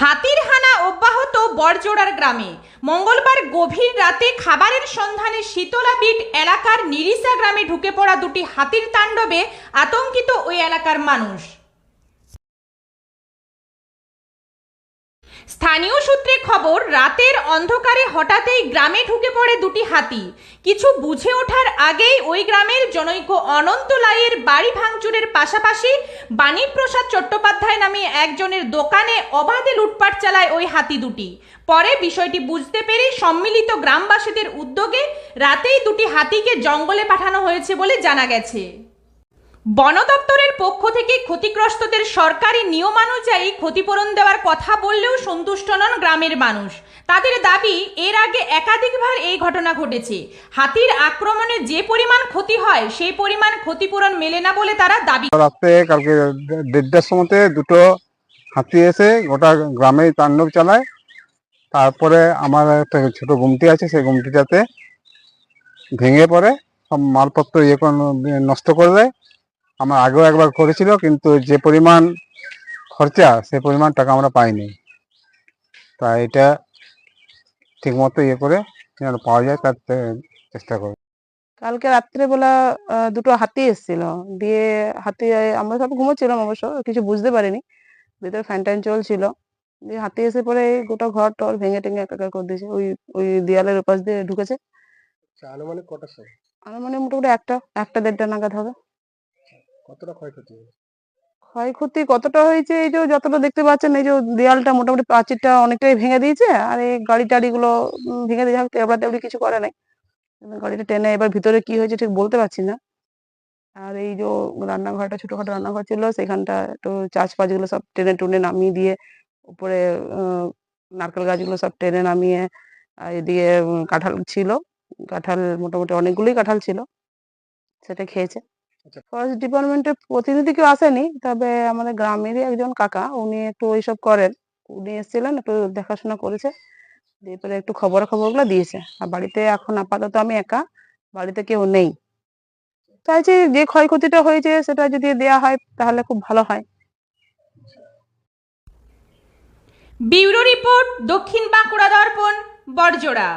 হাতির হানা অব্যাহত বড়জোড়ার গ্রামে। মঙ্গলবার গভীর রাতে খাবারের সন্ধানে শীতলা বিট এলাকার নিরিসা গ্রামে ঢুকে পড়া দুটি হাতির তাণ্ডবে আতঙ্কিত ওই এলাকার মানুষ। স্থানীয় সূত্রে খবর, রাতের অন্ধকারে হঠাৎই গ্রামে ঢুকে পড়ে দুটি হাতি। কিছু বুঝে ওঠার আগেই ওই গ্রামের জনৈক অনন্ত লাইয়ের বাড়ি ভাঙচুরের পাশাপাশি বাণীপ্রসাদ চট্টোপাধ্যায় নামে একজনের দোকানে অবাধে লুটপাট চালায় ওই হাতি দুটি। পরে বিষয়টি বুঝতে পেরে সম্মিলিত গ্রামবাসীদের উদ্যোগে রাতেই দুটি হাতিকে জঙ্গলে পাঠানো হয়েছে বলে জানা গেছে। বন দপ্তরের পক্ষ থেকে ক্ষতিগ্রস্তদের সরকারি নিয়মানুযায়ী ক্ষতিপূরণ দেওয়ার কথা বললেও সন্তুষ্ট নন গ্রামের মানুষ। তাদের দাবি, এর আগে একাধিকবার এই ঘটনা ঘটেছে। হাতির আক্রমণে যে পরিমাণ ক্ষতি হয়, সেই পরিমাণ ক্ষতিপূরণ মেলে না বলে তারা দাবি রাত্রে কালকে দেড়টার সময়তে দুটো হাতি এসে গোটা গ্রামে তাণ্ডব চালায়। তারপরে আমার একটা ছোট গুমটি আছে, সেই গুমটিটাতে ভেঙে পড়ে, সব মালপত্র ইয়ে নষ্ট করে দেয়। আমার আগেও একবার করেছিল কিন্তু যে পরিমাণ খরচা সে পরিমাণ টাকা আমরা পাইনি। তা এটা ঠিক মতো ইয়ে করে যেন পাওয়া যায় তার চেষ্টা করব। কালকে রাত্রেবেলা আহ, দুটো হাতি এসেছিল। দিয়ে হাতি আমরা সব ঘুমোচ্ছিলাম অবশ্য কিছু বুঝতে পারিনি। ভিতরে ফ্যান ট্যান চলছিল। দিয়ে হাতি এসে পরে এই গোটা ঘর টর ভেঙে টেঙে একাকার করে দিয়েছে। ওই ওই দেয়ালের উপাস দিয়ে ঢুকেছে। আনুমানিক কটার সময়? মানে মোটামুটি একটা একটা দেড়টা নাগাদ হবে। কতটা ক্ষয়ক্ষতি ক্ষয়ক্ষতি কতটা হয়েছে? এই যে যতটা দেখতে পাচ্ছেন, এই যে দেয়ালটা মোটামুটি প্রাচীরটা অনেকটাই ভেঙে দিয়েছে, আর এই গাড়ি টাড়ি গুলো ভেঙে দিয়ে এবড়া তেবড়ি কিছু করে নাই। গাড়িটা টেনে এবার ভিতরে কি হয়েছে ঠিক বলতে পারছি না। আর এই যে রান্নাঘরটা, ছোটখাটো রান্নাঘর ছিল, সেখানটা একটু চাষ ফাজগুলো সব টেনে টুনে নামিয়ে দিয়ে, উপরে নারকেল গাছগুলো সব টেনে নামিয়ে, আর এদিকে কাঁঠাল ছিল। কাঁঠাল মোটামুটি অনেকগুলোই কাঁঠাল ছিল, সেটা খেয়েছে। ফরেস্ট ডিপার্টমেন্টের প্রতিনিধি কেউ আসেনি তবে আমাদের গ্রামেরই একজন কাকা উনি একটু ওইসব করেন। উনি এসেছিলেন একটু দেখাশোনা করেছে দিয়ে পরে একটু খবর খবরগুলো দিয়েছে। আর বাড়িতে এখন আপাতত আমি একা বাড়িতে কেউ নেই। চাইছি যে ক্ষয়ক্ষতিটা হয়েছে সেটা যদি দেয়া হয় তাহলে খুব ভালো হয়। ব্যুরো রিপোর্ট দক্ষিণ বাঁকুড়া দর্পণ বড়জোড়া।